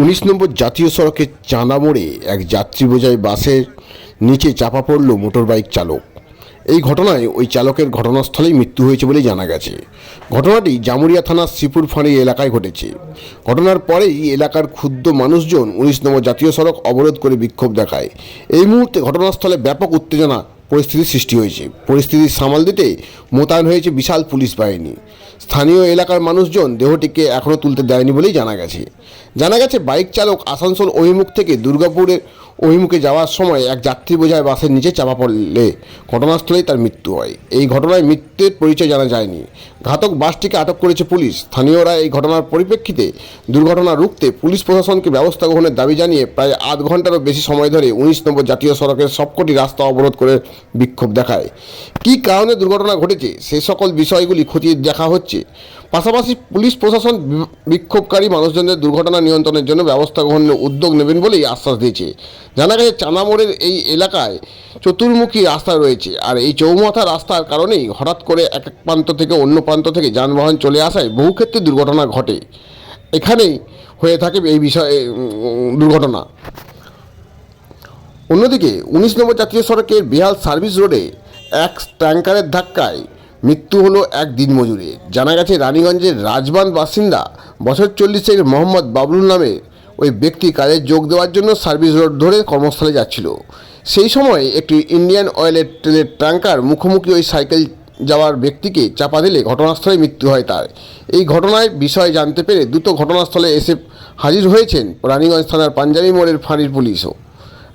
উনিশ নম্বর জাতীয় সড়কের চাঁদা মোড়ে এক যাত্রী বোঝাই বাসের নিচে চাপা পড়ল মোটরবাইক চালক। এই ঘটনায় ওই চালকের ঘটনাস্থলেই মৃত্যু হয়েছে বলে জানা গেছে। ঘটনাটি জামুরিয়া থানার শ্রীপুর ফাঁড়ি এলাকায় ঘটেছে। ঘটনার পরেই এলাকার ক্ষুদ্র মানুষজন উনিশ নম্বর জাতীয় সড়ক অবরোধ করে বিক্ষোভ দেখায়। এই মুহূর্তে ঘটনাস্থলে ব্যাপক উত্তেজনা পরিস্থিতির সৃষ্টি হয়েছে। পরিস্থিতি সামাল দিতে মোতায়েন হয়েছে বিশাল পুলিশ বাহিনী। স্থানীয় এলাকার মানুষজন দেহটিকে এখনও তুলতে দেয়নি বলেই জানা গেছে। জানা গেছে, বাইক চালক আসানসোল অভিমুখ থেকে দুর্গাপুরের অভিমুখে যাওয়ার সময় এক যাত্রী বোঝায় বাসের নিচে চাপা পড়লে। ঘটনাস্থলেই তার মৃত্যু হয়। এই ঘটনায় মৃত্যুর পরিচয় জানা যায়নি। ঘাতক বাসটিকে আটক করেছে পুলিশ। স্থানীয়রা এই ঘটনার পরিপ্রেক্ষিতে দুর্ঘটনা রুখতে পুলিশ প্রশাসনকে ব্যবস্থা গ্রহণের দাবি জানিয়ে প্রায় আধ ঘন্টারও বেশি সময় ধরে উনিশ নম্বর জাতীয় সড়কের সবকটি রাস্তা অবরোধ করে বিক্ষোভ দেখায়। কী কারণে দুর্ঘটনা ঘটেছে? সে সকল বিষয়গুলি খতিয়ে দেখা হচ্ছে। পাশাপাশি পুলিশ প্রশাসন বিক্ষোভকারী মানুষজনদের দুর্ঘটনা নিয়ন্ত্রণের জন্য ব্যবস্থা গ্রহণের উদ্যোগ নেবেন বলেই আশ্বাস দিয়েছে। জানা গেছে, চানামোড়ের এই এলাকায় চতুর্মুখী রাস্তা রয়েছে আর এই চৌমাথা রাস্তার কারণেই হঠাৎ করে এক এক প্রান্ত থেকে অন্য প্রান্ত থেকে যানবাহন চলে আসায় বহু ক্ষেত্রে দুর্ঘটনা ঘটে। এখানেই হয়ে থাকে এই বিষয়ে দুর্ঘটনা। অন্যদিকে, উনিশ নম্বর জাতীয় সড়কের বিহাল সার্ভিস রোডে এক ট্যাঙ্কারের ধাক্কায় মৃত্যু হলো এক দিনমজুরে। জানা গেছে, রানীগঞ্জের রাজবান বাসিন্দা বছর চল্লিশের মোহাম্মদ বাবলুর নামে ওই ব্যক্তি কাজে যোগ দেওয়ার জন্য সার্ভিস রোড ধরে কর্মস্থলে যাচ্ছিল। সেই সময় একটি ইন্ডিয়ান অয়েলের তেলের ট্যাঙ্কার মুখোমুখি ওই সাইকেল যাওয়ার ব্যক্তিকে চাপা দিলে ঘটনাস্থলে মৃত্যু হয় তার। এই ঘটনায় বিষয় জানতে পেরে দ্রুত ঘটনাস্থলে এসে হাজির হয়েছেন রানীগঞ্জ থানার পাঞ্জাবি মোড়ের ফাঁড়ির পুলিশও।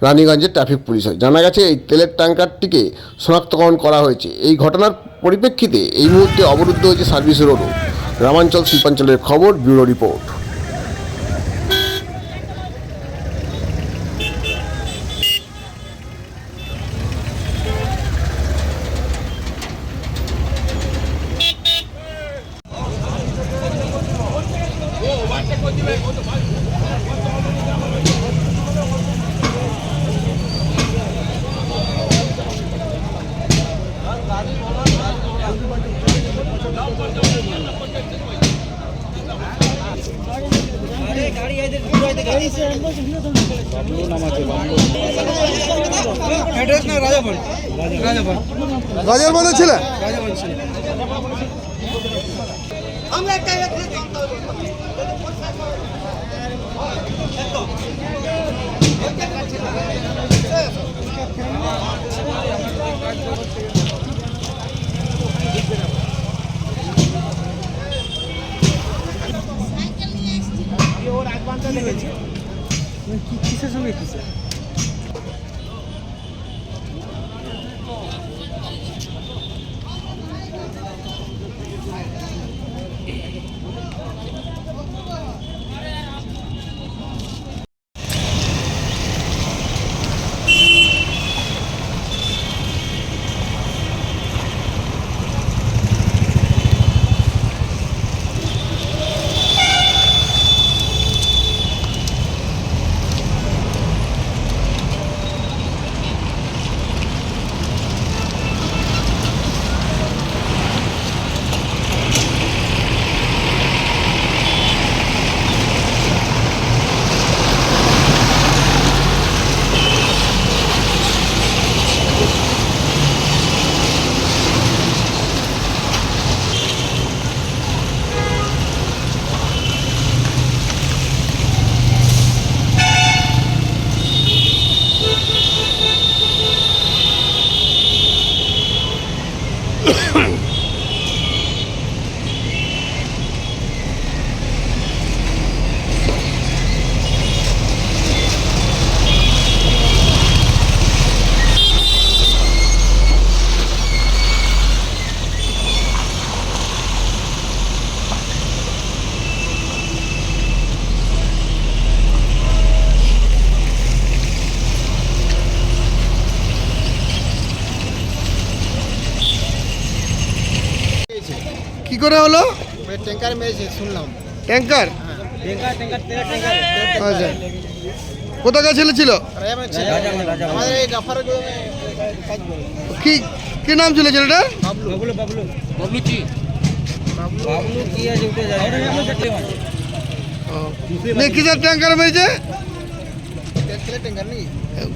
রানীগঞ্জের ট্রাফিক পুলিশও। জানা গেছে, এই তেলের ট্যাঙ্কারটিকে শনাক্তকরণ করা হয়েছে। এই ঘটনার পরিপ্রেক্ষিতে এই মুহূর্তে অবরুদ্ধ হয়েছে সার্ভিস রোডও। গ্রামাঞ্চল শিল্পাঞ্চলের খবর ব্যুরো রিপোর্ট। রাজার বাজার ছিল? রাজাপুর ছিল কিসের সঙ্গে কিসের কি করে হলো? ওই ট্যাঙ্কার মেরেছে শুনলাম। ট্যাঙ্কার ট্যাঙ্কার ট্যাঙ্কার আচ্ছা কোথাকার ছেলে। ছিল কি কি নাম ছিল ছেলেটার? কিসের ট্যাঙ্কার মেরেছে?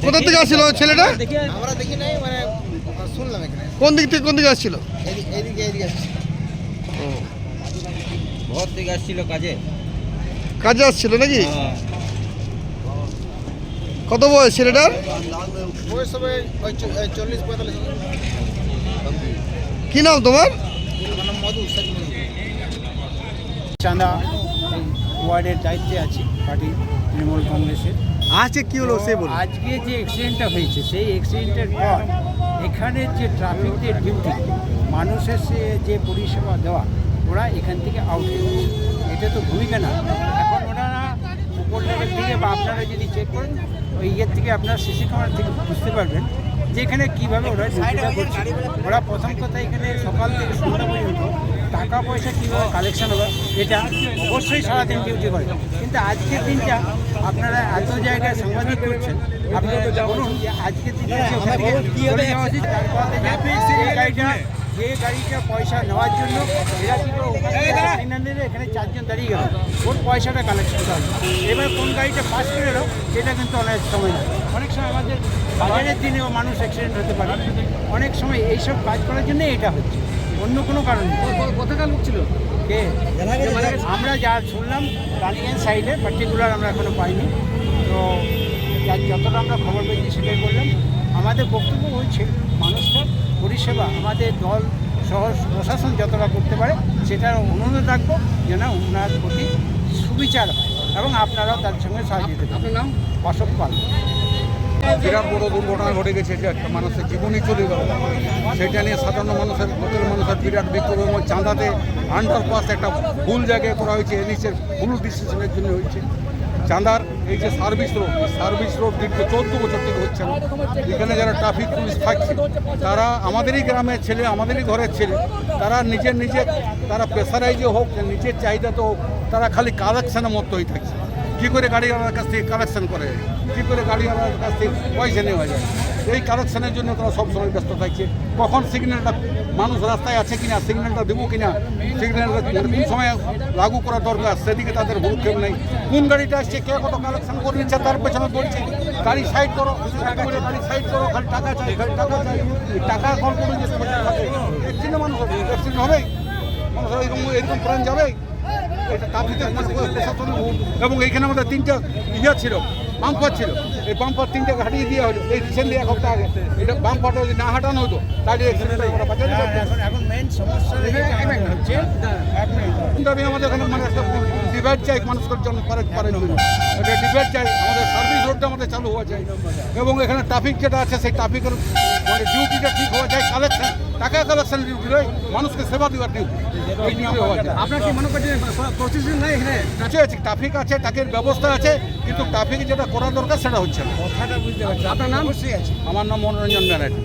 কোথা থেকে আসছিল ছেলেটা? আমরা দেখি নাই মানে শুনলাম কোন দিক থেকে কোন দিকে আসছিল? এদিকে এদিকে এদিকে আসছে ঘর থেকে আসছিল কাজে। কাজে আসছিল নাকি? কত বয়স ছেলেটার? বয়স হবে ওই চল্লিশ পঁয়তাল্লিশ। কি নাম তোমার? চাঁদা ওয়ার্ডের দায়িত্বে আছি পার্টি তৃণমূল কংগ্রেসের। আজকে কি হলো সে বল আজকে যে অ্যাক্সিডেন্টটা হয়েছে সেই অ্যাক্সিডেন্টের পর এখানের যে ট্রাফিকদের ডিউটি মানুষের যে পরিষেবা দেওয়া, ওরা এখান থেকে আউট হয়ে এটা তো ভূমিকা না। এখন ওনারা উপর লেভেল থেকে বা আপনারা যদি চেক করেন, ওই ইয়ের থেকে আপনার সিসি ক্যামেরা থেকে বুঝতে পারবেন যে এখানে কীভাবে ওরা ডিউটিটা করছে। ওরা প্রথম কথা এখানে সকাল থেকে সন্ধ্যা পর্যন্ত টাকা পয়সা কীভাবে কালেকশন হবে, এটা অবশ্যই সারাদিন ডিউটি করে। কিন্তু আজকের দিনটা আপনারা এত জায়গায় সাংবাদিক করছেন, আপনারা বলুন যে আজকের দিনে যে গাড়িটা পয়সা নেওয়ার জন্য এরা করে নিলে এখানে চারজন দাঁড়িয়ে গেল। ওর পয়সাটা কালেকশন করতে হবে। এবার কোন গাড়িটা পাস করে এলো সেটা কিন্তু অনেক সময় না অনেক সময় আমাদের বাজারের দিনেও মানুষ অ্যাক্সিডেন্ট হতে পারে। অনেক সময় এইসব কাজ করার জন্য এটা হচ্ছে। অন্য কোনো কারণ কোথাকার লোক ছিল? কে? আমরা যা শুনলাম রানিগঞ্জ সাইডে পার্টিকুলার আমরা এখনও পাইনি। তো যার যতটা আমরা খবর পেয়েছি সেটাই বললাম। আমাদের বক্তব্য হচ্ছে মানুষের পরিষেবা আমাদের দল সহ প্রশাসন যতটা করতে পারে সেটার অনুরোধ রাখব যেন ওনার প্রতি সুবিচার হয় এবং আপনারাও তার সঙ্গে সাহায্য দিতে আপনার নাম? অশোক পাল। বিরাট বড় দুর্ঘটনা ঘটে গেছে যে একটা মানুষের জীবনই চলে গেল। সেটা নিয়ে সাধারণ মানুষের প্রতিটি মানুষের বিরাট বিক্ষোভ এবং চাঁদাতে আন্ডারপাস একটা ভুল জায়গায় করা হয়েছে এনএসের ভুল ডিসিশনের জন্য হয়েছে। চাঁদার এই যে সার্ভিস রোড সার্ভিস রোড দীর্ঘ চোদ্দ বছর থেকে হচ্ছে না। এখানে যারা ট্রাফিক পুলিশ থাকছে, তারা আমাদেরই গ্রামের ছেলে, আমাদেরই ঘরের ছেলে, তারা নিজের নিজে, তারা প্রেসারাইজে হোক নিজের চাহিদা তো হোক, তারা খালি কালেকশনের মতো হয়ে থাকছে। কী করে গাড়িওয়ালার কাছ থেকে কালেকশন করে? কী করে গাড়িওয়ালার কাছ থেকে পয়সা নেওয়া যায়? এই কালেকশনের জন্য তারা সবসময় ব্যস্ত থাকছে। কখন সিগন্যালটা মানুষ রাস্তায় আছে কিনা সিগন্যালটা দেবো কিনা সিগন্যালটা কোন সময় লাগু করা দরকার, সেদিকে তাদের ভূক্ষেপ নেই। কোন গাড়িটা আসছে, কে কত কালেকশন করে নিচ্ছে তার পেছনে বলছে গাড়ি সাইড করো গাড়ি সাইড করো, খালি টাকা চাই, খালি টাকা চাই। টাকা কল করে যে মানুষ অ্যাক্সিডেন্ট হবে? মানুষ এরকম এরকম প্রাণ যাবে? এবং এইখানে আমাদের তিনটা ইয়া ছিল, বাম্পার ছিল। এই বাম্পার তিনটে হাঁটিয়ে দেওয়া হলো। এই রিসেন্টলি এক সপ্তাহ আগে। এটা বাম্পারটা যদি না হাঁটানো হতো তাহলে পারতাম। এখন মেন সমস্যা হচ্ছে দাবি আমাদের এখানে মানে একটা ডিভাইড চাই মানুষের জন্য পারে পারে এটা ডিভাইড চাই আমাদের সার্ভিস রোডটা আমাদের চালু হওয়া চাই। এবং এখানে ট্রাফিক যেটা আছে সেই ট্রাফিকের মানে ডিউটিটা ঠিক হওয়া চাই কালেকশন টাকা কালেকশন ডিউটি নয় মানুষকে সেবা দেওয়ার ডিউটি আপনার কি মনে করছেন প্রসেসিং নাই এখানে? আছে আছে ট্রাফিক আছে টাকের ব্যবস্থা আছে কিন্তু ট্রাফিক যেটা করা দরকার সেটা হচ্ছে না। কথাটা বুঝতে পারছি আপনার নাম? অবশ্যই আছে আমার নাম মনোরঞ্জন ব্যানার্জি